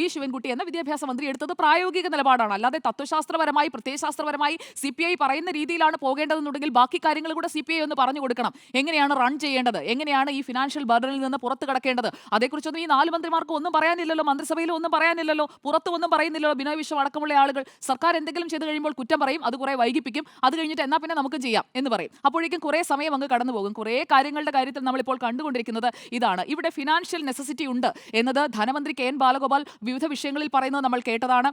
V Sivankutty എന്ന വിദ്യാഭ്യാസ മന്ത്രി എടുത്തത് പ്രായോഗിക നിലപാടാണ്. അല്ലാതെ തത്വശാസ്ത്രപരമായി പ്രത്യയശാസ്ത്രപരമായി സി പി ഐ പറയുന്ന രീതിയിലാണ് പോകേണ്ടതെന്നുണ്ടെങ്കിൽ ബാക്കി കാര്യങ്ങൾ കൂടെ സി പി ഐ ഒന്ന് പറഞ്ഞു കൊടുക്കണം. എങ്ങനെയാണ് റൺ ചെയ്യേണ്ടത്? എങ്ങനെയാണ് ഈ ഫിനാൻഷ്യൽ ബർഡനിൽ നിന്ന് പുറത്ത് കിടക്കേണ്ടത്? അതേക്കുറിച്ചൊന്നും ഈ നാല് മന്ത്രിമാർക്ക് ഒന്നും പറയാനില്ലല്ലോ. മന്ത്രിസഭയിൽ ഒന്നും പറയാനില്ലല്ലോ. പുറത്തു ഒന്നും പറയുന്നില്ലല്ലോ. ബിനോയ് വിശ്വം അടക്കമുള്ള ആളുകൾ. സർക്കാർ എന്തെങ്കിലും ചെയ്ത് കഴിയുമ്പോൾ കുറ്റം പറയും. അത് കുറെ വൈകിപ്പിക്കും. അത് കഴിഞ്ഞിട്ട് എന്നാ പിന്നെ നമുക്ക് ചെയ്യാം എന്ന് പറയും. അപ്പോഴേക്കും കുറേ സമയം അങ്ങ് കടന്നു പോകും. കുറേ കാര്യങ്ങളുടെ കാര്യത്തിൽ നമ്മളിപ്പോൾ കണ്ടുകൊണ്ടിരിക്കുന്നത് ഇതാണ്. ഇവിടെ ഫിനാൻഷ്യൽ നെസസിറ്റി ഉണ്ട് എന്നത് ധനമന്ത്രി കെ എൻ ബാലഗോപാൽ വിവിധ വിഷയങ്ങളിൽ പറയുന്നത് നമ്മൾ കേട്ടതാണ്.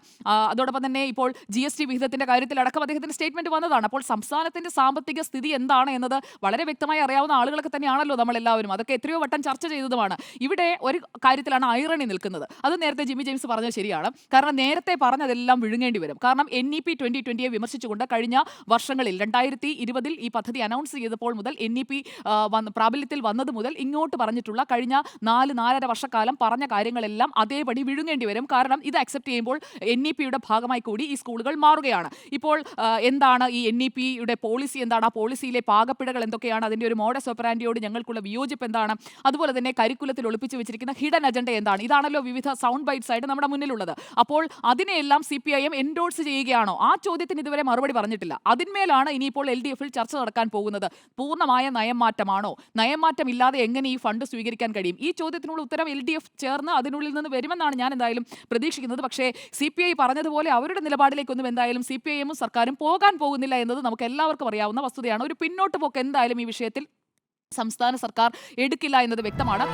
അതോടൊപ്പം തന്നെ ഇപ്പോൾ ജി എസ് ടി വിഹിതത്തിന്റെ കാര്യത്തിൽ അടക്കം അദ്ദേഹത്തിന്റെ സ്റ്റേറ്റ്മെന്റ് വന്നതാണ്. അപ്പോൾ സംസ്ഥാനത്തിന്റെ സാമ്പത്തിക സ്ഥിതി എന്താണ് എന്നത് വളരെ വ്യക്തമായി അറിയാവുന്ന ആളുകളൊക്കെ തന്നെയാണല്ലോ നമ്മൾ എല്ലാവരും അതൊക്കെ എത്രയോ വട്ടം ചർച്ച ചെയ്തതുമാണ്. ഇവിടെ ഒരു കാര്യത്തിലാണ് ഐറണി നിൽക്കുന്നത്. അത് നേരത്തെ ജിമ്മി ജെയിംസ് പറഞ്ഞത് ശരിയാണ്. കാരണം നേരത്തെ പറഞ്ഞതെല്ലാം വിഴുങ്ങേണ്ടി വരും. കാരണം എൻ ഇ പി ട്വന്റി ട്വന്റിയെ വിമർശിച്ചുകൊണ്ട് കഴിഞ്ഞ വർഷങ്ങളിൽ രണ്ടായിരത്തി ഇരുപതിൽ ഈ പദ്ധതി അനൗൺസ് ചെയ്തപ്പോൾ മുതൽ എൻ ഇ പി പ്രാബല്യത്തിൽ വന്നത് മുതൽ ഇങ്ങോട്ട് പറഞ്ഞിട്ടുള്ള കഴിഞ്ഞ നാല് നാലര വർഷക്കാലം പറഞ്ഞ കാര്യങ്ങളെല്ലാം അതേപടി വിഴുങ്ങേണ്ടി വരും. കാരണം ഇത് അക്സെപ്റ്റ് ചെയ്യുമ്പോൾ എൻ ഇ പിയുടെ ഭാഗമായി കൂടി ഈ സ്കൂളുകൾ മാറുകയാണ്. ഇപ്പോൾ എന്താണ് ഈ എൻ ഇ പിയുടെ പോളിസി എന്താണ്? ആ പോളിസിയിലെ പാകപ്പിഴകൾ എന്തൊക്കെയാണ്? അതിന്റെ ഒരു മോഡസ് ഓപ്പറാൻഡിയോട് ഞങ്ങൾക്കുള്ള വിയോജിപ്പ് എന്താണ്? അതുപോലെ തന്നെ കരിക്കുലത്തിൽ ഒളിപ്പിച്ചു വെച്ചിരിക്കുന്ന ഹിഡൻ അജണ്ട എന്താണ്? ഇതാണല്ലോ വിവിധ സൗണ്ട് ബൈറ്റ്സ് ആയിട്ട് നമ്മുടെ മുന്നിലുള്ളത്. അപ്പോൾ അതിനെയെല്ലാം C P I M endorse ചെയ്യുകയാണോ? ആ ചോദ്യത്തിന് ഇതുവരെ മറുപടി പറഞ്ഞിട്ടില്ല. അതിന്മേലാണ് ഇനിയിപ്പോൾ എൽ ഡി എഫിൽ ചർച്ച നടക്കാൻ പോകുന്നത്. പൂർണമായ നയം മാറ്റമാണോ നയം മാറ്റം ഇല്ലാതെ എങ്ങനെ ഈ ഫണ്ട് സ്വീകരിക്കാൻ കഴിയും? ഈ ചോദ്യത്തിനുള്ള ഉത്തരം എൽ ഡി എഫ് ചേർന്ന് അതിനുള്ളിൽ നിന്ന് വരുമെന്നാണ് ഞാൻ എന്തായാലും പ്രതീക്ഷിക്കുന്നത്. പക്ഷേ സി പി ഐ പറഞ്ഞതുപോലെ അവരുടെ നിലപാടിലേക്കൊന്നും എന്തായാലും സി പി ഐ സർക്കാരും പോകാൻ പോകുന്നില്ല എന്നത് നമുക്ക് എല്ലാവർക്കും അറിയാവുന്ന വസ്തുതയാണ്. ഒരു പിന്നോട്ട് പോക്ക് എന്തായാലും ഈ വിഷയത്തിൽ സംസ്ഥാന സർക്കാർ എടുക്കില്ല എന്നത് വ്യക്തമാണ്.